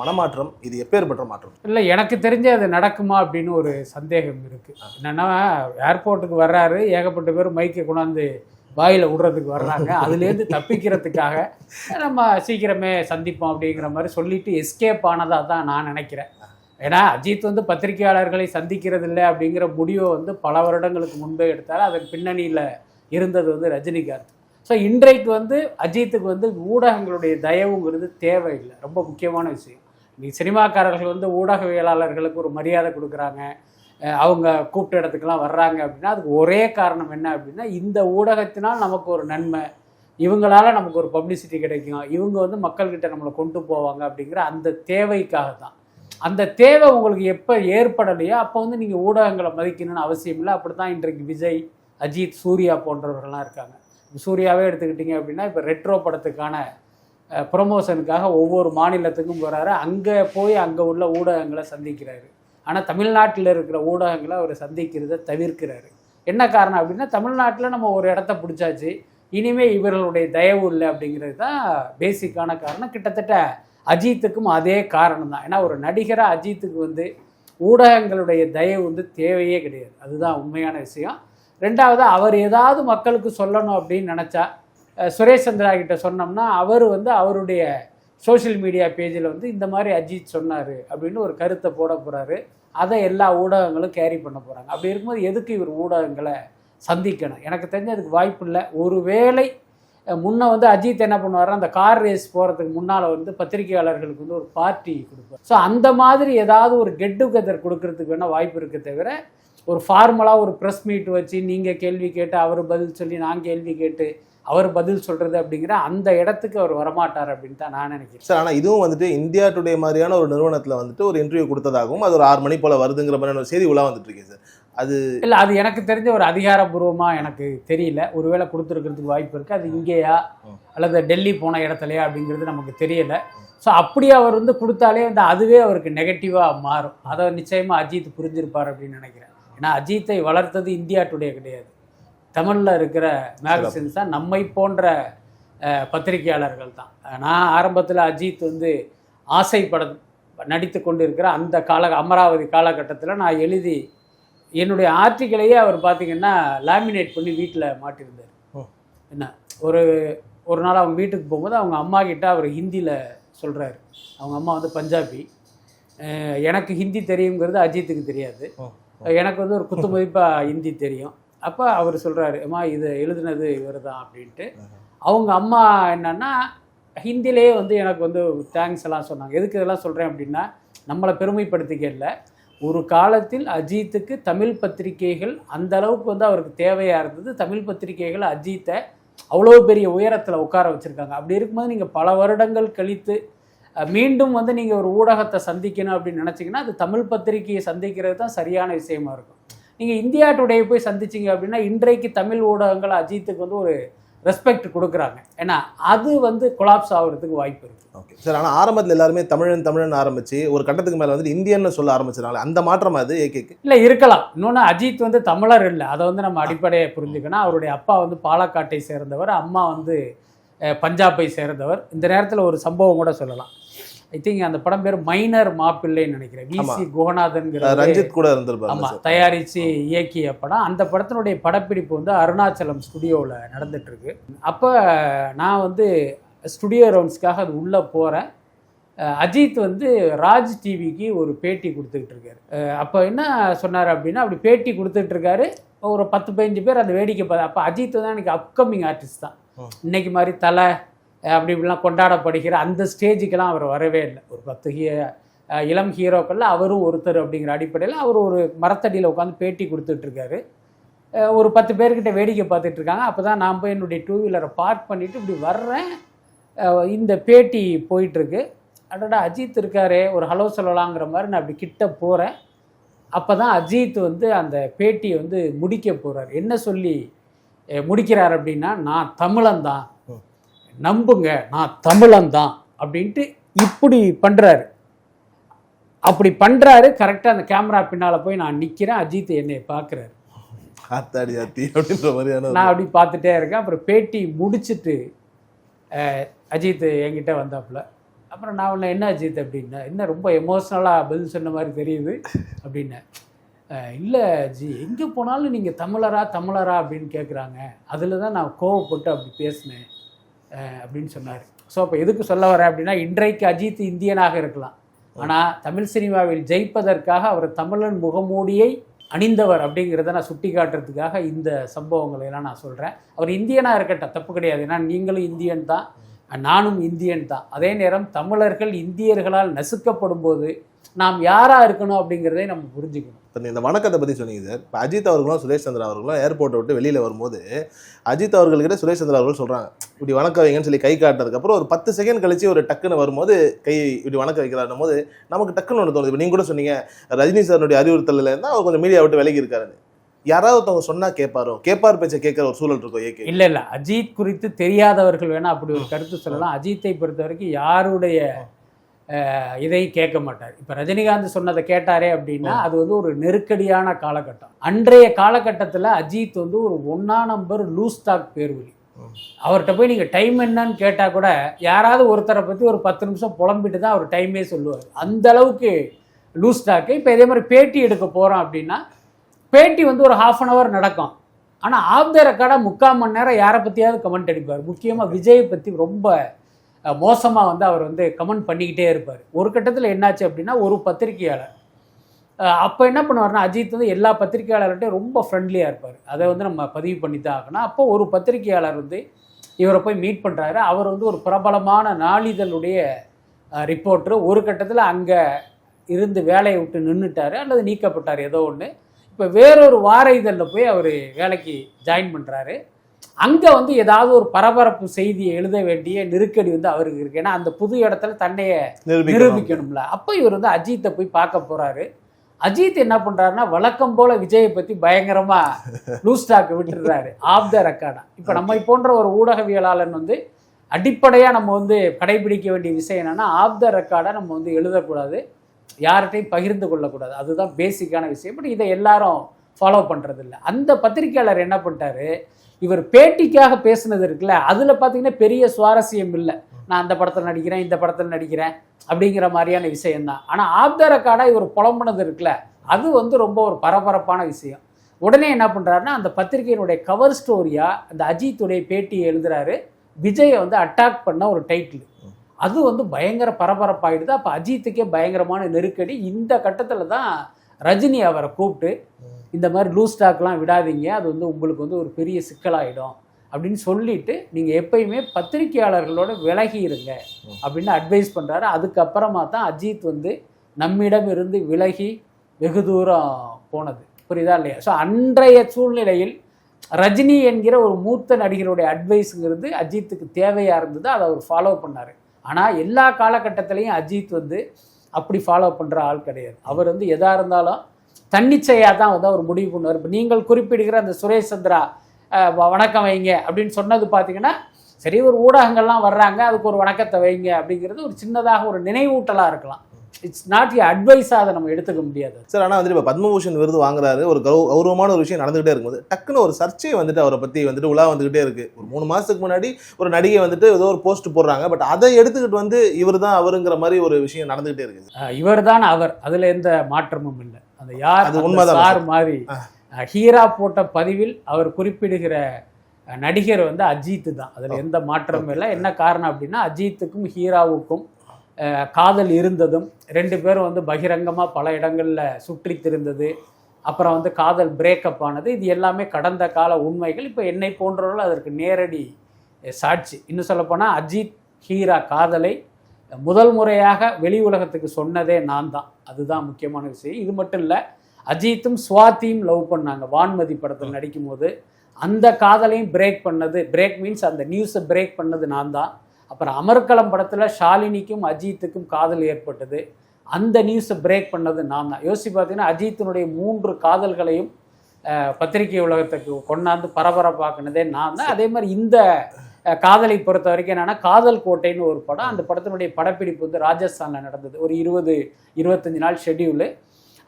மனமாற்றம் இது எப்பேற்பட்ட மாற்றம்? இல்லை எனக்கு தெரிஞ்சு அது நடக்குமா அப்படின்னு ஒரு சந்தேகம் இருக்குது என்னென்னா ஏர்போர்ட்டுக்கு வர்றாரு ஏகப்பட்ட பேர் மைக்கை கொண்டாந்து வாயில் விடுறதுக்கு வர்றாங்க. அதுலேருந்து தப்பிக்கிறதுக்காக நம்ம சீக்கிரமே சந்திப்போம் அப்படிங்கிற மாதிரி சொல்லிட்டு எஸ்கேப் ஆனதாக தான் நான் நினைக்கிறேன். ஏன்னா அஜித் வந்து பத்திரிகையாளர்களை சந்திக்கிறது இல்லை அப்படிங்கிற முடிவை வந்து பல வருடங்களுக்கு முன்பே எடுத்தார். அதன் பின்னணியில் இருந்தது வந்து ரஜினிகாந்த். ஸோ இன்றைக்கு வந்து அஜித்துக்கு வந்து ஊடகங்களுடைய தயவுங்கிறது தேவையில்லை. ரொம்ப முக்கியமான விஷயம். நீ சினிமாக்காரர்கள் வந்து ஊடகவியலாளர்களுக்கு ஒரு மரியாதை கொடுக்குறாங்க. அவங்க கூப்பிட்ட இடத்துக்கெல்லாம் வர்றாங்க அப்படின்னா அதுக்கு ஒரே காரணம் என்ன அப்படின்னா இந்த ஊடகத்தினால் நமக்கு ஒரு நன்மை. இவங்களால் நமக்கு ஒரு பப்ளிசிட்டி கிடைக்கும். இவங்க வந்து மக்கள்கிட்ட நம்மளை கொண்டு போவாங்க அப்படிங்கிற அந்த தேவைக்காக தான் அந்த தேவை உங்களுக்கு எப்போ ஏற்படலையோ அப்போ வந்து நீங்கள் ஊடகங்களை மதிக்கணும்னு அவசியம் இல்லை. அப்படி தான் இன்றைக்கு விஜய் அஜித் சூர்யா போன்றவர்கள்லாம் இருக்காங்க. சூர்யாவே எடுத்துக்கிட்டிங்க அப்படின்னா இப்போ ரெட்ரோ படத்துக்கான ப்ரொமோஷனுக்காக ஒவ்வொரு மாநிலத்துக்கும் போகிறாரு அங்கே போய் அங்கே உள்ள ஊடகங்களை சந்திக்கிறாரு. ஆனால் தமிழ்நாட்டில் இருக்கிற ஊடகங்களை அவர் சந்திக்கிறத தவிர்க்கிறாரு. என்ன காரணம் அப்படின்னா தமிழ்நாட்டில் நம்ம ஒரு இடத்த பிடிச்சாச்சு. இனிமேல் இவர்களுடைய தயவு இல்லை அப்படிங்கிறது தான் பேசிக்கான காரணம். கிட்டத்தட்ட அஜித்துக்கும் அதே காரணம் தான். ஏன்னா ஒரு நடிகராக அஜித்துக்கு வந்து ஊடகங்களுடைய தயவு வந்து தேவையே கிடையாது. அதுதான் உண்மையான விஷயம். ரெண்டாவது அவர் ஏதாவது மக்களுக்கு சொல்லணும் அப்படின்னு நினச்சா சுரேஷ் சந்திரா கிட்ட சொன்னோம்னா அவர் வந்து அவருடைய சோஷியல் மீடியா பேஜில் வந்து இந்த மாதிரி அஜித் சொன்னார் அப்படின்னு ஒரு கருத்தை போட போகிறாரு அதை எல்லா ஊடகங்களும் கேரி பண்ண போகிறாங்க அப்படி இருக்கும்போது எதுக்கு இவர் ஊடகங்களை சந்திக்கணும்? எனக்கு தெரிஞ்ச அதுக்கு வாய்ப்பு இல்லை. ஒருவேளை அஹ் முன்ன வந்து அஜித் என்ன பண்ணுவார் அந்த கார் ரேஸ் போகிறதுக்கு முன்னால் வந்து பத்திரிகையாளர்களுக்கு வந்து ஒரு பார்ட்டி கொடுப்பார். ஸோ அந்த மாதிரி ஏதாவது ஒரு கெட் டுகெதர் கொடுக்கறதுக்கு வேணால் வாய்ப்பு இருக்க தவிர ஒரு ஃபார்மலாக ஒரு ப்ரெஸ் மீட் வச்சு நீங்கள் கேள்வி கேட்டு அவர் பதில் சொல்லி நான் கேள்வி கேட்டு அவர் பதில் சொல்கிறது அப்படிங்கிற அந்த இடத்துக்கு அவர் வரமாட்டார் அப்படின்னு தான் நான் நினைக்கிறேன். சார் ஆனால் இதுவும் வந்துட்டு இந்தியா டுடே மாதிரியான ஒரு நிறுவனத்தில் வந்துட்டு ஒரு இன்டர்வியூ கொடுத்ததாகவும் அது ஒரு ஆறு மணி போல வருதுங்கிற மாதிரியான ஒரு செய்தி உலா வந்துட்டு இருக்கு சார். அது இல்லை அது எனக்கு தெரிஞ்ச ஒரு அதிகாரப்பூர்வமாக எனக்கு தெரியல. ஒருவேளை கொடுத்துருக்கிறதுக்கு வாய்ப்பு இருக்குது அது இங்கேயா அல்லது டெல்லி போன இடத்துலையா அப்படிங்கிறது நமக்கு தெரியல. ஸோ அப்படி அவர் வந்து கொடுத்தாலே வந்து அதுவே அவருக்கு நெகட்டிவாக மாறும். அதை நிச்சயமாக அஜித் புரிஞ்சிருப்பார் அப்படின்னு நினைக்கிறேன். ஏன்னா அஜித்தை வளர்த்தது இந்தியா டுடே கிடையாது. தமிழில் இருக்கிற மேகசின்ஸ் தான் நம்மை போன்ற பத்திரிகையாளர்கள் தான். நான் ஆரம்பத்தில் அஜித் வந்து ஆசைப்பட நடித்து கொண்டு இருக்கிற அந்த கால அமராவதி காலகட்டத்தில் நான் எழுதி என்னுடைய ஆர்டிக்கலையே அவர் பார்த்தீங்கன்னா லேமினேட் பண்ணி வீட்டில் மாட்டியிருந்தார். என்ன ஒரு ஒரு நாள் அவங்க வீட்டுக்கு போகும்போது அவங்க அம்மா கிட்ட அவர் ஹிந்தியில் சொல்கிறாரு அவங்க அம்மா வந்து பஞ்சாபி. எனக்கு ஹிந்தி தெரியுங்கிறது அஜித்துக்கு தெரியாது. எனக்கு வந்து ஒரு குத்து மதிப்பாக ஹிந்தி தெரியும். அப்போ அவர் சொல்கிறாரு அம்மா இது எழுதுனது இவர் தான் அப்படின்ட்டு அவங்க அம்மா என்னன்னா ஹிந்திலேயே வந்து எனக்கு வந்து தேங்க்ஸ் எல்லாம் சொன்னாங்க. எதுக்கு இதெல்லாம் சொல்கிறேன் அப்படின்னா நம்மளை பெருமைப்படுத்திக்க இல்லை. ஒரு காலத்தில் அஜித்துக்கு தமிழ் பத்திரிகைகள் அந்த அளவுக்கு வந்து அவருக்கு தேவையாக இருந்தது. தமிழ் பத்திரிகைகள் அஜித்தை அவ்வளோ பெரிய உயரத்தில் உட்கார வச்சுருக்காங்க. அப்படி இருக்கும்போது நீங்கள் பல வருடங்கள் கழித்து மீண்டும் வந்து நீங்கள் ஒரு ஊடகத்தை சந்திக்கணும் அப்படின்னு நினச்சிங்கன்னா அது தமிழ் பத்திரிகையை சந்திக்கிறது தான் சரியான விஷயமா இருக்கும். நீங்கள் இந்தியா டுடே போய் சந்திச்சீங்க அப்படின்னா இன்றைக்கு தமிழ் ஊடகங்கள் அஜித்துக்கு வந்து ஒரு ரெஸ்பெக்ட் கொடுக்குறாங்க. ஏன்னா அது வந்து கொலாப்ஸ் ஆகுறதுக்கு வாய்ப்பு இருக்குது ஓகே சார் ஆனால் ஆரம்பத்தில் எல்லாருமே தமிழன் தமிழன் ஆரம்பிச்சு ஒரு கட்டத்துக்கு மேலே வந்துட்டு இந்தியன்னு சொல்ல ஆரம்பிச்சிருந்தாங்க அந்த மாற்றம் அது ஏகேக்கு இல்லை இருக்கலாம். இன்னொன்று அஜித் வந்து தமிழர் இல்லை. அதை வந்து நம்ம அடிப்படையை புரிஞ்சுக்கணும். அவருடைய அப்பா வந்து பாலக்காட்டை சேர்ந்தவர் அம்மா வந்து பஞ்சாபை சேர்ந்தவர். இந்த நேரத்தில் ஒரு சம்பவம் கூட சொல்லலாம். ஐ திங்க் அந்த படம் பேர் மைனர் மாப்பிள்ளைன்னு நினைக்கிறேன். வி ஆமா. சி குகநாதன்கிற ரஞ்சித் கூட இருந்திருப்பாரு ஆமா சார் தயாரித்து இயக்கிய படம். அந்த படத்தினுடைய படப்பிடிப்பு வந்து அருணாச்சலம் ஸ்டுடியோவில் நடந்துட்டு இருக்கு அப்போ நான் வந்து ஸ்டுடியோ ரவுண்ட்ஸ்க்காக அது உள்ளே போகிறேன் அஜித் வந்து ராஜ் டிவிக்கு ஒரு பேட்டி கொடுத்துக்கிட்டு இருக்காரு அப்போ என்ன சொன்னார் அப்படின்னா அப்படி பேட்டி கொடுத்துட்டு இருக்காரு ஒரு பத்து பதினஞ்சு பேர் அந்த வேடிக்கை பார்த்து அப்போ அஜித் தான் எனக்கு அப்கமிங் ஆர்டிஸ்ட் தான். இன்னைக்கு மாதிரி தலை அப்படி இப்படிலாம் கொண்டாடப்படுகிற அந்த ஸ்டேஜுக்கெல்லாம் அவர் வரவே இல்லை. ஒரு பத்து ஹீ இளம் ஹீரோக்கள்ல அவரும் ஒருத்தர் அப்படிங்கிற அடிப்படையில் அவர் ஒரு மரத்தடியில் உட்காந்து பேட்டி கொடுத்துட்ருக்காரு ஒரு பத்து பேர்கிட்ட வேடிக்கை பார்த்துட்டு இருக்காங்க. அப்போ தான் நான் போய் என்னுடைய டூ வீலரை பார்க் பண்ணிவிட்டு இப்படி வர்றேன். இந்த பேட்டி போயிட்டுருக்கு. அடடா அஜித் இருக்காரே ஒரு ஹலோ சொல்லலாங்கிற மாதிரி நான் அப்படி கிட்ட போகிறேன் அப்போ தான் அஜித் வந்து அந்த பேட்டியை வந்து முடிக்க போகிறார் என்ன சொல்லி முடிக்கிறார் அப்படின்னா நான் தமிழன் தான் நம்புங்க நான் தமிழன் தான் அப்படின்ட்டு இப்படி பண்ணுறாரு அப்படி பண்ணுறாரு கரெக்டாக அந்த கேமரா பின்னால் போய் நான் நிற்கிறேன் அஜித் என்னை பார்க்குறாரு. ஆத்தாடி ஆத்தி அப்படின்ற மாதிரியான நான் அப்படி பார்த்துட்டே இருக்கேன். அப்புறம் பேட்டி முடிச்சிட்டு அஜித் என்கிட்ட வந்தாப்புல. அப்புறம் நான் உன்னை என்ன அஜித்? அப்படின்னேன் என்ன ரொம்ப எமோஷ்னலாக பதில் சொன்ன மாதிரி தெரியுது அப்படின்னேன் இல்லை ஜி எங்கே போனாலும் நீங்கள் தமிழரா தமிழரா அப்படின்னு கேட்குறாங்க அதில் தான் நான் கோவப்பட்டு அப்படி பேசினேன். அப்படின்னு சொன்னார். ஸோ அப்போ எதுக்கு சொல்ல வரேன் அப்படின்னா இன்றைக்கு அஜித் இந்தியனாக இருக்கலாம். ஆனால் தமிழ் சினிமாவில் ஜெயிப்பதற்காக அவர் தமிழன் முகமூடியை அணிந்தவர் அப்படிங்கிறத நான் சுட்டி காட்டுறதுக்காக இந்த சம்பவங்களை எல்லாம் நான் சொல்கிறேன் அவர் இந்தியனாக இருக்கட்டும் தப்பு கிடையாது. ஏன்னா நீங்களும் இந்தியன் தான். நானும் இந்தியன் தான். அதே நேரம் தமிழர்கள் இந்தியர்களால் நசுக்கப்படும் போது நாம் யாராக இருக்கணும் அப்படிங்கிறதே நம்ம புரிஞ்சுக்கணும். இந்த வணக்கத்தை பத்தி சொன்னீங்க சார். இப்போ அஜித் அவர்களும் சுரேஷ் சந்திரா அவர்களும் ஏர்போர்ட்டை விட்டு வெளியில வரும்போது அஜித் அவர்கள்கிட்ட சுரேஷ் சந்திரா அவர்கள் சொல்றாங்க இப்படி வணக்கம் வைங்கன்னு சொல்லி கை காட்டுறதுக்கப்புறம் ஒரு பத்து செகண்ட் கழிச்சு ஒரு டக்குன்னு வரும்போது கை இப்படி வணக்க வைக்கிறாருன்னும் போது நமக்கு டக்குன்னு ஒன்று தோணுது. இப்போ நீங்க கூட சொன்னீங்க ரஜினி சாருடைய அறிவுறுத்தலில் இருந்தால் அவர் கொஞ்சம் மீடியா விட்டு விலகி இருக்காருன்னு. யாராவது ஒருத்தவங்க சொன்னா கேட்பாரோ கேட்பார் பேச்சை கேட்கிற ஒரு சூழல் இருக்கும் ஏகே? இல்லை இல்லை. அஜித் குறித்து தெரியாதவர்கள் வேணால் அப்படி ஒரு கருத்து சொல்லலாம். அஜித்தை பொறுத்த வரைக்கும் யாருடைய இதை கேட்க மாட்டார். இப்போ ரஜினிகாந்த் சொன்னதை கேட்டாரே அப்படின்னா அது வந்து ஒரு நெருக்கடியான காலகட்டம். அன்றைய காலகட்டத்தில் அஜித் வந்து ஒரு ஒன்றா நம்பர் லூஸ் டாக் பேர்வழி. அவர்கிட்ட போய் நீங்கள் டைம் என்னன்னு கேட்டால் கூட யாராவது ஒருத்தரை பற்றி ஒரு பத்து நிமிஷம் புலம்பிட்டு தான் அவர் டைமே சொல்லுவார். அந்த அளவுக்கு லூஸ் டாக்கு இப்போ இதே மாதிரி பேட்டி எடுக்க போகிறோம் அப்படின்னா பேட்டி வந்து ஒரு ஹாஃப் அன் ஹவர் நடக்கும். ஆனால் ஆஃப் த ரெக்கார்டாக முக்கால் மணி நேரம் யாரை பற்றியாவது கமெண்ட் அடிப்பார். முக்கியமாக விஜயை பற்றி ரொம்ப மோசமாக வந்து அவர் வந்து கமெண்ட் பண்ணிக்கிட்டே இருப்பார். ஒரு கட்டத்தில் என்னாச்சு அப்படின்னா ஒரு பத்திரிகையாளர் அப்போ என்ன பண்ணுவார்னா அஜித் வந்து எல்லா பத்திரிகையாளர்கிட்டையும் ரொம்ப ஃப்ரெண்ட்லியாக இருப்பார். அதை வந்து நம்ம பதிவு பண்ணி தான் ஆகணும். அப்போ ஒரு பத்திரிகையாளர் வந்து இவரை போய் மீட் பண்ணுறாரு அவர் வந்து ஒரு பிரபலமான நாளிதழுடைய ரிப்போர்ட்ரு ஒரு கட்டத்தில் அங்கே இருந்து வேலையை விட்டு நின்றுட்டார் அல்லது நீக்கப்பட்டார் ஏதோ ஒன்று இப்போ வேறொரு வார இதழில் போய் அவர் வேலைக்கு ஜாயின் பண்ணுறாரு அங்கே வந்து ஏதாவது ஒரு பரபரப்பு செய்தியை எழுத வேண்டிய நெருக்கடி வந்து அவருக்கு இருக்கு. ஏன்னா அந்த புது இடத்துல தன்னைய நிரூபிக்கணும். நிரூபிக்கணும்ல. அப்போ இவர் வந்து அஜித்தை போய் பார்க்க போறாரு. அஜித் என்ன பண்றாருன்னா வழக்கம் போல விஜயை பத்தி பயங்கரமா லூஸ் டாக் விட்டுறாரு. ஆஃப் த ரெக்கார்டா இப்போ நம்மை போன்ற ஒரு ஊடகவியலாளன் வந்து அடிப்படையா நம்ம வந்து கடைபிடிக்க வேண்டிய விஷயம் என்னன்னா ஆஃப் த ரெக்கார்டா நம்ம வந்து எழுதக்கூடாது. யார்கிட்டையும் பகிர்ந்து கொள்ளக்கூடாது. அதுதான் பேசிக்கான விஷயம். பட் இதை எல்லாரும் ஃபாலோ பண்ணுறதில்ல அந்த பத்திரிக்கையாளர் என்ன பண்ணிட்டாரு? இவர் பேட்டிக்காக பேசுனது இருக்குல்ல அதில் பார்த்தீங்கன்னா பெரிய சுவாரஸ்யம் இல்லை. நான் அந்த படத்தில் நடிக்கிறேன் இந்த படத்தில் நடிக்கிறேன் அப்படிங்கிற மாதிரியான விஷயம்தான் ஆனால் ஆப்தார கார்டாக இவர் புலம்புனது இருக்குல்ல அது வந்து ரொம்ப ஒரு பரபரப்பான விஷயம். உடனே என்ன பண்ணுறாருன்னா அந்த பத்திரிகையினுடைய கவர் ஸ்டோரியாக அந்த அஜித்துடைய பேட்டியை எழுதுறாரு. விஜயை வந்து அட்டாக் பண்ண ஒரு டைட்டில் அது வந்து பயங்கர பரபரப்பாயிடுது. அப்போ அஜித்துக்கே பயங்கரமான நெருக்கடி. இந்த கட்டத்தில் தான் ரஜினி அவரை கூப்பிட்டு இந்த மாதிரி லூஸ் ஸ்டாக்லாம் விடாதீங்க அது வந்து உங்களுக்கு வந்து ஒரு பெரிய சிக்கலாயிடும் அப்படின்னு சொல்லிட்டு நீங்கள் எப்பயுமே பத்திரிகையாளர்களோட விலகி இருங்க அப்படின்னு அட்வைஸ் பண்ணுறாரு அதுக்கப்புறமா தான் அஜித் வந்து நம்மிடம் இருந்து விலகி வெகு தூரம் போனது. புரியுதா இல்லையா? ஸோ அன்றைய சூழ்நிலையில் ரஜினி என்கிற ஒரு மூத்த நடிகருடைய அட்வைஸுங்கிறது அஜித்துக்கு தேவையாக இருந்தது அதை அவர் ஃபாலோ பண்ணார். ஆனால் எல்லா காலகட்டத்திலையும் அஜித் வந்து அப்படி ஃபாலோ பண்ணுற ஆள் கிடையாது. அவர் வந்து எதாக இருந்தாலும் தன்னிச்சையாக தான் வந்து அவர் முடிவு பண்ணுவார். இப்போ நீங்கள் குறிப்பிடுகிற அந்த சுரேஷ் சந்திரா வ- வணக்கம் வைங்க அப்படின்னு சொன்னது பார்த்தீங்கன்னா சரி ஒரு ஊடகங்கள்லாம் வர்றாங்க அதுக்கு ஒரு வணக்கத்தை வைங்க அப்படிங்கிறது ஒரு சின்னதாக ஒரு நினைவூட்டலாக இருக்கலாம். இட்ஸ் நாட் ஏ அட்வைஸாக அதை நம்ம எடுத்துக்க முடியாது. சார் ஆனால் வந்துட்டு இப்போ பத்மபூஷன் விருது வாங்குறாரு. ஒரு கௌ கௌரவமான ஒரு விஷயம் நடந்துகிட்டே இருக்கும்போது டக்குன்னு ஒரு சர்ச்சை வந்துட்டு அவரை பற்றி வந்துட்டு உலா வந்துகிட்டே இருக்கு. ஒரு மூணு மாதத்துக்கு முன்னாடி ஒரு நடிகை வந்துட்டு ஏதோ ஒரு போஸ்ட் போடுறாங்க. பட் அதை எடுத்துக்கிட்டு வந்து இவர் தான் அவருங்கிற மாதிரி ஒரு விஷயம் நடந்துகிட்டே இருக்குது இவர் தான் அவர். அதுல எந்த மாற்றமும் இல்லை. அந்த யார் அது உண்மைதான். சார் மாதிரி ஹீரா போட்ட பதிவில் அவர் குறிப்பிடுகிற நடிகர் வந்து அஜித் தான் அதுல எந்த மாற்றமும் இல்லை. என்ன காரணம் அப்படின்னா அஜித்துக்கும் ஹீராவுக்கும் காதல் இருந்ததும் ரெண்டு பேரும் வந்து பகிரங்கமாக பல இடங்களில் சுற்றி திரிந்தது அப்புறம் வந்து காதல் பிரேக்கப் ஆனது. இது எல்லாமே கடந்த கால உண்மைகள். இப்போ என்னை போன்றவர்கள் அதற்கு நேரடி சாட்சி. இன்னும் சொல்லப்போனால் அஜித் ஹீரா காதலை முதல் முறையாக வெளி உலகத்துக்கு சொன்னதே நான் தான். அதுதான் முக்கியமான விஷயம். இது மட்டும் இல்லை அஜித்தும் சுவாத்தியும் லவ் பண்ணாங்க. வான்மதி படத்தில் நடிக்கும்போது. அந்த காதலையும் பிரேக் பண்ணது. பிரேக் மீன்ஸ் அந்த நியூஸை பிரேக் பண்ணது நான் தான். அப்புறம் அமர்கலம் படத்தில் ஷாலினிக்கும் அஜித்துக்கும் காதல் ஏற்பட்டது. அந்த நியூஸை பிரேக் பண்ணது நான் தான் யோசிச்சு பார்த்தீங்கன்னா அஜித்தினுடைய மூன்று காதல்களையும் பத்திரிகை உலகத்துக்கு கொண்டாந்து பரபரப்பாக்குனதே நான் தான் அதே மாதிரி இந்த காதலை பொறுத்த வரைக்கும் என்னன்னா காதல் கோட்டைன்னு ஒரு படம். அந்த படத்தினுடைய படப்பிடிப்பு வந்து ராஜஸ்தானில் நடந்தது. ஒரு இருபது இருபத்தஞ்சு நாள் ஷெட்யூலு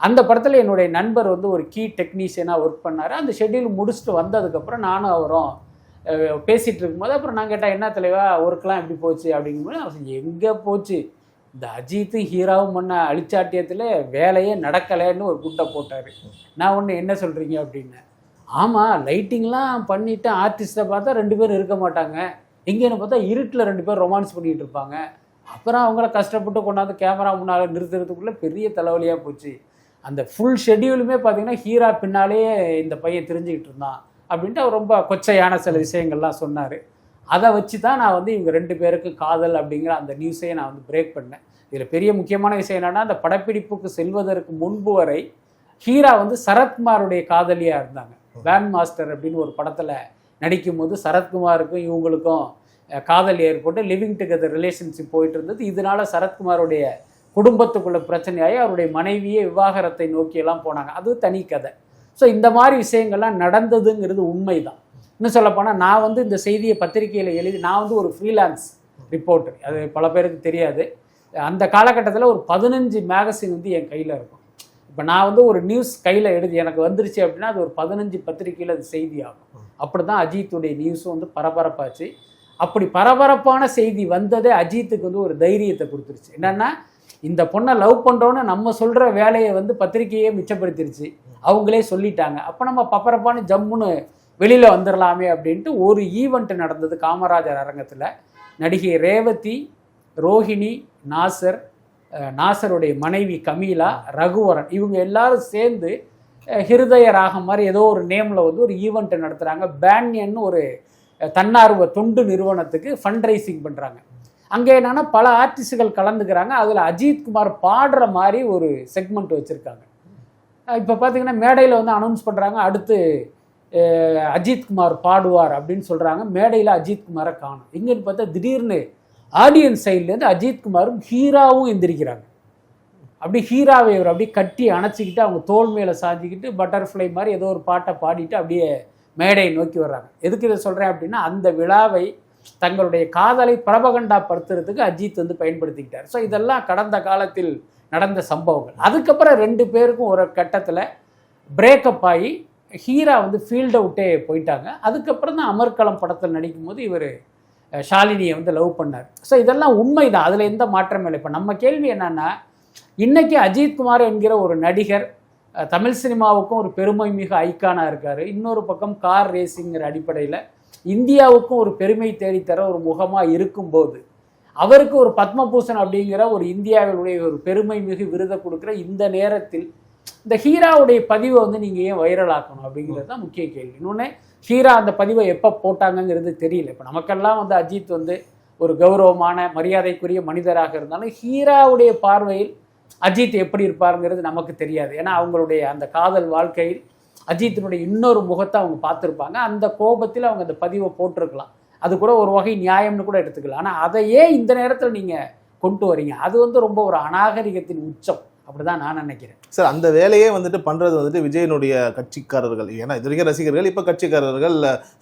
அந்த படத்தில் என்னுடைய நண்பர் வந்து ஒரு கீ டெக்னீஷியனாக ஒர்க் பண்ணார். அந்த ஷெட்யூல் முடிச்சுட்டு வந்ததுக்கப்புறம் நானும் அவரும் பேசிகிட்டு இருக்கும்போது அப்புறம் நான் கேட்டால் என்ன தலைவா ஒர்க்லாம் எப்படி போச்சு? அப்படிங்கும்போது அவர் எங்கே போச்சு? இந்த அஜித்து ஹீராவும் பண்ண அழிச்சாட்டியத்தில் வேலையே நடக்கலைன்னு ஒரு குட்டை போட்டார். நான் ஒன்று என்ன சொல்கிறீங்க அப்படின்னு. ஆமாம் லைட்டிங்லாம் பண்ணிவிட்டு ஆர்டிஸ்ட்டை பார்த்தா ரெண்டு பேரும் இருக்க மாட்டாங்க. எங்கேன்னு பார்த்தா இருட்டில் ரெண்டு பேர் ரொமான்ஸ் பண்ணிகிட்டு இருப்பாங்க. அப்புறம் அவங்கள கஷ்டப்பட்டு கொண்டாந்து கேமரா முன்னால் நிறுத்துறதுக்குள்ளே பெரிய தலைவலியாக போச்சு. அந்த ஃபுல் ஷெட்யூலுமே பார்த்தீங்கன்னா ஹீரா பின்னாலேயே இந்த பையன் தெரிஞ்சுக்கிட்டு இருந்தான். அப்படின்ட்டு அவர் ரொம்ப கொச்சையான சில விஷயங்கள்லாம் சொன்னார். அதை வச்சு தான் நான் வந்து இவங்க ரெண்டு பேருக்கு காதல் அப்படிங்கிற அந்த நியூஸையே நான் வந்து பிரேக் பண்ணேன். இதில் பெரிய முக்கியமான விஷயம் என்னன்னா அந்த படப்பிடிப்புக்கு செல்வதற்கு முன்பு வரை ஹீரா வந்து சரத்குமாருடைய காதலியாக இருந்தாங்க. வேன் மாஸ்டர் அப்படின்னு ஒரு படத்தில் நடிக்கும்போது சரத்குமாருக்கும் இவங்களுக்கும் காதல் ஏற்பட்டு லிவிங் டுகெதர் ரிலேஷன்ஷிப் போயிட்டு இருந்தது. இதனால சரத்குமாருடைய குடும்பத்துக்குள்ள பிரச்சனையாகி அவருடைய மனைவியே விவாகரத்தை நோக்கியெல்லாம் போனாங்க. அது தனி கதை. ஸோ இந்த மாதிரி விஷயங்கள்லாம் நடந்ததுங்கிறது உண்மைதான். இன்னும் சொல்லப்போனால் நான் வந்து இந்த செய்தியை பத்திரிக்கையில் எழுதி நான் வந்து ஒரு ஃப்ரீலான்ஸ் ரிப்போர்ட்டர் அது பல பேருக்கு தெரியாது. அந்த காலகட்டத்தில் ஒரு பதினஞ்சு மேகசின் வந்து என் கையில் இருக்கும். இப்போ நான் வந்து ஒரு நியூஸ் கையில் எழுதி எனக்கு வந்துருச்சு அப்படின்னா அது ஒரு பதினஞ்சு பத்திரிக்கையில் அது செய்தி ஆகும். அப்படி தான் அஜித்துடைய நியூஸும் வந்து பரபரப்பாச்சு. அப்படி பரபரப்பான செய்தி வந்ததே அஜித்துக்கு வந்து ஒரு தைரியத்தை கொடுத்துருச்சு. என்னென்னா இந்த பொண்ணை லவ் பண்ணுறோன்னு நம்ம சொல்கிற வேலையை வந்து பத்திரிக்கையே மிச்சப்படுத்திருச்சு. அவங்களே சொல்லிட்டாங்க. அப்போ நம்ம பப்பரப்பான ஜம்முன்னு வெளியில் வந்துடலாமே அப்படின்ட்டு ஒரு ஈவெண்ட் நடந்தது காமராஜர் அரங்கத்தில். நடிகை ரேவதி ரோஹிணி நாசர் நாசருடைய மனைவி கமீலா ரகுவரன் இவங்க எல்லாரும் சேர்ந்து ஹிருதய ராகம் மாதிரி ஏதோ ஒரு நேமில் வந்து ஒரு ஈவெண்ட் நடத்துகிறாங்க பேன்யன் ஒரு தன்னார்வ தொண்டு நிறுவனத்துக்கு ஃபண்ட் ரைசிங் பண்ணுறாங்க அங்கே என்னென்னா பல ஆர்டிஸ்டுகள் கலந்துக்கிறாங்க. அதில் அஜித் குமார் பாடுற மாதிரி ஒரு செக்மெண்ட் வச்சுருக்காங்க. இப்போ பார்த்தீங்கன்னா மேடையில் வந்து அனௌன்ஸ் பண்ணுறாங்க அடுத்து அஜித்குமார் பாடுவார் அப்படின்னு சொல்கிறாங்க மேடையில் அஜித்குமாரை காணும். எங்கன்னு பார்த்தா திடீர்னு ஆடியன்ஸ் சைட்லேருந்து அஜித்குமாரும் ஹீராவும் எந்திரிக்கிறாங்க. அப்படி ஹீராவை இவர் அப்படியே கட்டி அணைச்சிக்கிட்டு அவங்க தோல் மேலே சாஞ்சிக்கிட்டு பட்டர்ஃப்ளை மாதிரி ஏதோ ஒரு பாட்டை பாடிட்டு அப்படியே மேடையை நோக்கி வர்றாங்க. எதுக்கு இதை சொல்கிறேன் அப்படின்னா அந்த விழாவை தங்களுடைய காதலை பிரபகண்டாப்படுத்துறதுக்கு அஜித் வந்து பயன்படுத்திக்கிட்டார். ஸோ இதெல்லாம் கடந்த காலத்தில் நடந்த சம்பவங்கள். அதுக்கப்புறம் ரெண்டு பேருக்கும் ஒரு கட்டத்தில் பிரேக்கப் ஆகி ஹீரா வந்து ஃபீல்ட் அவுட்டே போயிட்டாங்க. அதுக்கப்புறம் தான் அமர்கலம் படத்தில் நடிக்கும் போது இவர் ஷாலினியை வந்து லவ் பண்ணார். ஸோ இதெல்லாம் உண்மை தான் அதில் எந்த மாற்றமும் இல்லை. இப்போ நம்ம கேள்வி என்னன்னா இன்றைக்கி அஜித்குமார் என்கிற ஒரு நடிகர் தமிழ் சினிமாவுக்கும் ஒரு பெருமை மிகு ஐக்கானாக இருக்கார். இன்னொரு பக்கம் கார் ரேசிங்கிற அடிப்படையில் இந்தியாவுக்கும் ஒரு பெருமை தேடித்தர ஒரு முகமாக இருக்கும்போது அவருக்கு ஒரு பத்மபூஷன் அப்படிங்கிற ஒரு இந்தியாவினுடைய ஒரு பெருமை மிகு விருதை கொடுக்குற இந்த நேரத்தில் இந்த ஹீராவுடைய பதிவை வந்து நீங்கள் ஏன் வைரல் ஆக்கணும் அப்படிங்கிறது தான் முக்கிய கேள்வி. இன்னொன்று ஹீரா அந்த பதிவை எப்போ போட்டாங்கங்கிறது தெரியல. இப்போ நமக்கெல்லாம் வந்து அஜித் வந்து ஒரு கௌரவமான மரியாதைக்குரிய மனிதராக இருந்தாலும் ஹீராவுடைய பார்வையில் அஜித் எப்படி இருப்பாருங்கிறது நமக்கு தெரியாது. ஏன்னா அவங்களுடைய அந்த காதல் வாழ்க்கையில் அஜித்தினுடைய இன்னொரு முகத்தை அவங்க பார்த்துருப்பாங்க. அந்த கோபத்தில் அவங்க அந்த பதிவை போட்டிருக்கலாம். அது கூட ஒரு வகை நியாயம்னு கூட எடுத்துக்கலாம். ஆனால் அதையே இந்த நேரத்தில் நீங்கள் கொண்டு வரீங்க. அது வந்து ரொம்ப ஒரு அநாகரிகத்தின் உச்சம். அப்படிதான் நான் நினைக்கிறேன். சார் அந்த வேலையே வந்துட்டு பண்றது வந்துட்டு விஜயனுடைய கட்சிக்காரர்கள். ஏன்னா இது வரைக்கும் ரசிகர்கள் இப்போ கட்சிக்காரர்கள்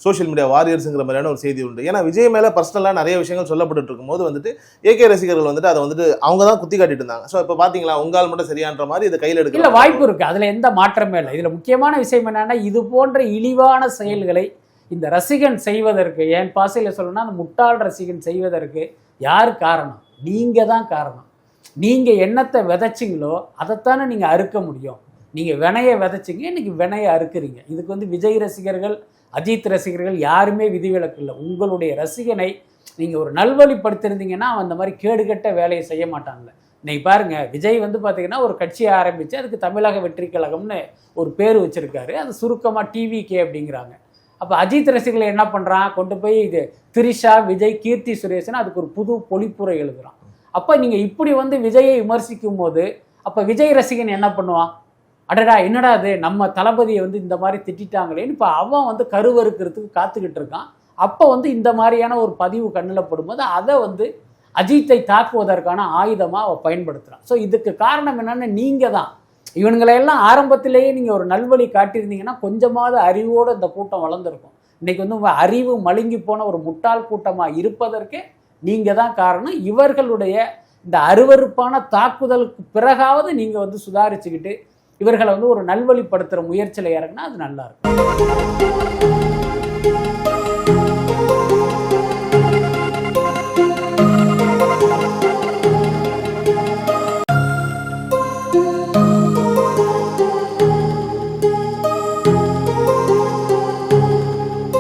சோஷியல் மீடியா வாரியர்ஸுங்கிற மாதிரியான ஒரு செய்தி உண்டு. ஏன்னா விஜய் மேல பர்சனலாக நிறைய விஷயங்கள் சொல்லப்பட்டு இருக்கும்போது வந்துட்டு ஏகே ரசிகர்கள் வந்துட்டு அதை வந்துட்டு அவங்க தான் குத்தி காட்டிட்டு இருந்தாங்க. ஸோ இப்போ பாத்தீங்களா உங்கால் மட்டும் சரியான்ற மாதிரி இதை கையில் இல்ல எடுக்கல வாய்ப்பு இருக்கு. அதுல எந்த மாற்றமே இல்லை. இதுல முக்கியமான விஷயம் என்னன்னா இது போன்ற இழிவான செயல்களை இந்த ரசிகன் செய்வதற்கு என் பாசையில் சொல்லணும்னா அந்த முட்டாள் ரசிகன் செய்வதற்கு யார் காரணம்? நீங்கள் தான் காரணம். நீங்கள் என்னத்தை விதைச்சிங்களோ அதைத்தானே நீங்கள் அறுக்க முடியும். நீங்கள் வினையை விதைச்சிங்க இன்றைக்கி வினையை அறுக்குறீங்க. இதுக்கு வந்து விஜய் ரசிகர்கள் அஜித் ரசிகர்கள் யாருமே விதிவிலக்கு இல்லை. உங்களுடைய ரசிகனை நீங்கள் ஒரு நல்வழிப்படுத்திருந்தீங்கன்னா அவன் அந்த மாதிரி கேடுகட்ட வேலையை செய்ய மாட்டாங்க இன்னைக்கு பாருங்க விஜய் வந்து பார்த்தீங்கன்னா ஒரு கட்சியை ஆரம்பித்து அதுக்கு தமிழக வெற்றி கழகம்னு ஒரு பேர் வச்சுருக்காரு. அது சுருக்கமாக டிவிகே அப்படிங்கிறாங்க. அப்போ அஜித் ரசிகர்கள் என்ன பண்ணுறான் கொண்டு போய் இது திரிஷா விஜய் கீர்த்தி சுரேஷன் அதுக்கு ஒரு புது பொழிப்புரை எழுதுகிறான் அப்போ நீங்கள் இப்படி வந்து விஜயை விமர்சிக்கும் போது அப்போ விஜய் ரசிகன் என்ன பண்ணுவான்? அடடா என்னடா அது நம்ம தளபதியை வந்து இந்த மாதிரி திட்டிட்டாங்களேன்னு இப்போ அவன் வந்து கருவறுக்கிறதுக்கு காத்துக்கிட்டு இருக்கான். அப்போ வந்து இந்த மாதிரியான ஒரு பதிவு கண்ணில் படும்போது அதை வந்து அஜித்தை தாக்குவதற்கான ஆயுதமாக அவள் பயன்படுத்துகிறான் ஸோ இதுக்கு காரணம் என்னென்னு நீங்கள் தான் இவனுங்களையெல்லாம் ஆரம்பத்திலேயே நீங்கள் ஒரு நல்வழி காட்டியிருந்தீங்கன்னா கொஞ்சமாவது அறிவோடு இந்த கூட்டம் வளர்ந்துருக்கும். இன்றைக்கி வந்து உங்கள் அறிவு மழுங்கி போன ஒரு முட்டாள் கூட்டமாக இருப்பதற்கே நீங்கள் தான் காரணம். இவர்களுடைய இந்த அருவருப்பான தாக்குதலுக்கு பிறகாவது நீங்கள் வந்து சுதாரிச்சுக்கிட்டு இவர்களை வந்து ஒரு நல்வழிப்படுத்துகிற முயற்சியில் இறங்கினா அது நல்லாயிருக்கும்